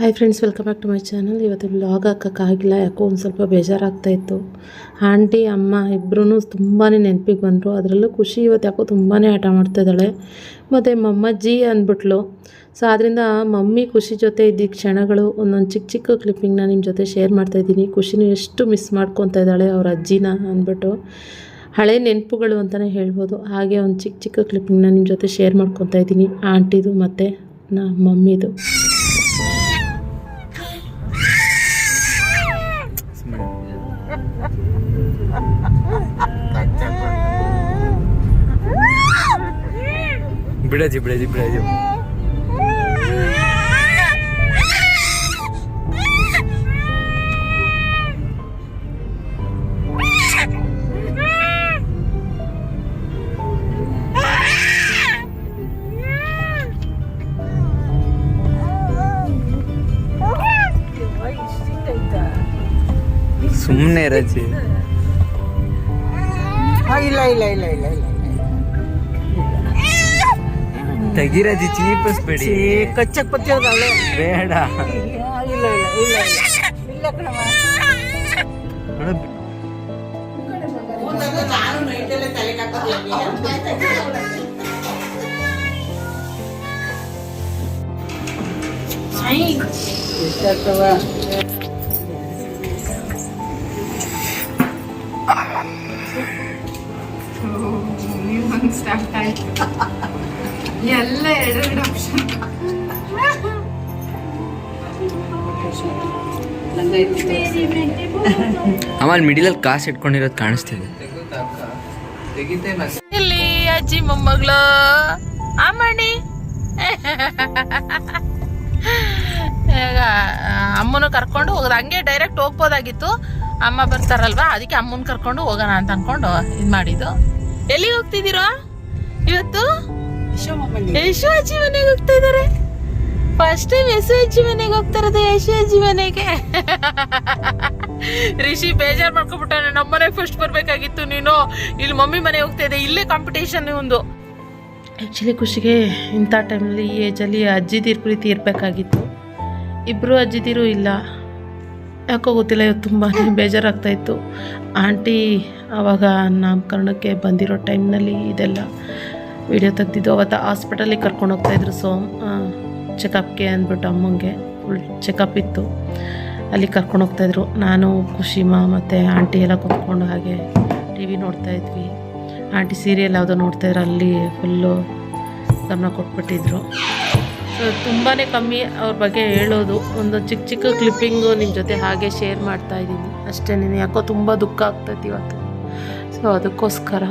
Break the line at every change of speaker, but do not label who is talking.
Hi friends welcome back to my channel ಇವತ್ತು blog ಹಾಕೋಕ್ಕಾಗಿಲ್ಲ. ಯಾಕೋ ಒಂದು ಸ್ವಲ್ಪ ಬೇಜಾರಾಗ್ತಾ ಇತ್ತು. ಆಂಟಿ, ಅಮ್ಮ ಇಬ್ಬರೂ ತುಂಬಾ ನೆನಪಿಗೆ ಬಂದರು. ಅದರಲ್ಲೂ ಖುಷಿ ಇವತ್ತು ಯಾಕೋ ತುಂಬಾ ಆಟ ಮಾಡ್ತಾ ಇದ್ದಾಳೆ. ಮತ್ತು ಮಮ್ಮಜ್ಜಿ ಅಂದ್ಬಿಟ್ಲು. ಸೊ ಆದ್ದರಿಂದ ಮಮ್ಮಿ ಖುಷಿ ಜೊತೆ ಇದ್ದ ಕ್ಷಣಗಳು ಒಂದೊಂದು ಚಿಕ್ಕ ಚಿಕ್ಕ ಕ್ಲಿಪ್ಪಿಂಗ್ನ ನಿಮ್ಮ ಜೊತೆ ಶೇರ್ ಮಾಡ್ತಾಯಿದ್ದೀನಿ ಖುಷಿನೂ ಎಷ್ಟು ಮಿಸ್ ಮಾಡ್ಕೊತಾ ಇದ್ದಾಳೆ ಅವ್ರ ಅಜ್ಜಿನ ಅಂದ್ಬಿಟ್ಟು. ಹಳೆ ನೆನಪುಗಳು ಅಂತಲೇ ಹೇಳ್ಬೋದು. ಹಾಗೆ ಒಂದು ಚಿಕ್ಕ ಚಿಕ್ಕ ಕ್ಲಿಪ್ಪಿಂಗ್ನ ನಿಮ್ಮ ಜೊತೆ ಶೇರ್ ಮಾಡ್ಕೊತಾ ಇದ್ದೀನಿ. ಆಂಟಿದು ಮತ್ತು ನಮ್ಮ ಮಮ್ಮಿದು.
ಬಿಡಜಿ ಬಿಡಜಿ ಬಿಡಜಿ ಸುಮ್ಮನೆ ರಜೆ
ಇಲ್ಲ ಇಲ್ಲ ಇಲ್ಲ ಇಲ್ಲ ಇಲ್ಲ.
ತೆಗಿರಜಿ ಚೀಪಿಸ್ಬೇಡಿ
ಕಚ್ಚಕ್ ಬತ್ತಿರೋದವಳೆ
ಬೇಡ.
ಇಲ್ಲ ಇಲ್ಲ ಇಲ್ಲ ಇಲ್ಲ.
ಎಲ್ಲ ಎರಡೆರಡು ಆಪ್ಷನ್
ಆಮೇಲೆ ಮಿಡಿಲಲ್ಲಿ ಕಾಸು ಇಟ್ಕೊಂಡಿರೋದು ಕಾಣಿಸ್ತಿದೆ.
ಇಲ್ಲಿ ಅಜ್ಜಿ ಮೊಮ್ಮಗಳು. ಅಮ್ಮಣಿ ಈಗ ಅಮ್ಮನ ಕರ್ಕೊಂಡು ಹೋಗೋದು. ಹಂಗೆ ಡೈರೆಕ್ಟ್ ಹೋಗ್ಬೋದಾಗಿತ್ತು. ಅಮ್ಮ ಬರ್ತಾರಲ್ವಾ? ಅದಕ್ಕೆ ಅಮ್ಮನ ಕರ್ಕೊಂಡು ಹೋಗೋಣ ಅಂತ ಅನ್ಕೊಂಡು ಇದು ಮಾಡಿದ್ದು. ಎಲ್ಲಿಗೆ ಹೋಗ್ತಿದ್ದೀರೋ? ಇವತ್ತು? ಯಶು ಅಜ್ಜಿ ಮನೆಗೆ ಹೋಗ್ತಾ ಇದಾರೆ ಫಸ್ಟ್ ಟೈಮ್ ಯಶು ಅಜ್ಜಿ ಮನೆಗೆ ಹೋಗ್ತಾ ಇರೋದು ಯಶು ಅಜ್ಜಿ ಮನೆಗೆ. ರಿಷಿ ಬೇಜಾರ್ ಮಾಡ್ಕೊಬಿಟ್ಟಾನೆ ನಮ್ಮ ಮನೆಗೆ ಫಸ್ಟ್ ಬರ್ಬೇಕಾಗಿತ್ತು ನೀನು. ಇಲ್ಲಿ ಮಮ್ಮಿ ಮನೆಗೆ ಹೋಗ್ತಾ ಇದೆ, ಇಲ್ಲೇ ಕಾಂಪಿಟೇಷನ್ ಒಂದು.
ಆ್ಯಕ್ಚುಲಿ ಖುಷಿಗೆ ಇಂಥ ಟೈಮಲ್ಲಿ ಈ ಏಜಲ್ಲಿ ಅಜ್ಜಿದಿರ್ ಪ್ರೀತಿ ಇರಬೇಕಾಗಿತ್ತು. ಇಬ್ಬರು ಅಜ್ಜಿದಿರು ಇಲ್ಲ. ಯಾಕೋ ಗೊತ್ತಿಲ್ಲ, ಇವತ್ತು ತುಂಬಾ ಬೇಜಾರಾಗ್ತಾ ಇತ್ತು. ಆಂಟಿ ಆವಾಗ ನಾಮಕರಣಕ್ಕೆ ಬಂದಿರೋ ಟೈಮ್ನಲ್ಲಿ ಇದೆಲ್ಲ. ವಿಡಿಯೋ ತೆಗ್ದಿದ್ದು ಅವತ್ತು ಹಾಸ್ಪಿಟಲಿಗೆ ಕರ್ಕೊಂಡು ಹೋಗ್ತಾಯಿದ್ರು ಸೊ ಚೆಕಪ್ಗೆ ಅಂದ್ಬಿಟ್ಟು ಅಮ್ಮಂಗೆ ಫುಲ್ ಚೆಕಪ್ ಇತ್ತು. ಅಲ್ಲಿ ಕರ್ಕೊಂಡು ಹೋಗ್ತಾಯಿದ್ರು ನಾನು ಖುಷಿಮಾ ಮತ್ತು ಆಂಟಿ ಎಲ್ಲ ಕೂತ್ಕೊಂಡು ಹಾಗೆ ಟಿ ವಿ ನೋಡ್ತಾಯಿದ್ವಿ ಆಂಟಿ ಸೀರಿಯಲ್ ಯಾವುದೋ ನೋಡ್ತಾಯಿದ್ರು ಅಲ್ಲಿ ಫುಲ್ಲು ಗಮನ ಕೊಟ್ಬಿಟ್ಟಿದ್ರು. ಸೊ ತುಂಬಾ ಕಮ್ಮಿ ಅವ್ರ ಬಗ್ಗೆ ಹೇಳೋದು. ಒಂದು ಚಿಕ್ಕ ಚಿಕ್ಕ ಕ್ಲಿಪ್ಪಿಂಗು ನಿಮ್ಮ ಜೊತೆ ಹಾಗೆ ಶೇರ್ ಮಾಡ್ತಾಯಿದ್ದೀನಿ ಅಷ್ಟೇ ನೀನು ಯಾಕೋ ತುಂಬ ದುಃಖ ಆಗ್ತೈತಿ ಇವತ್ತು. ಸೊ ಅದಕ್ಕೋಸ್ಕರ.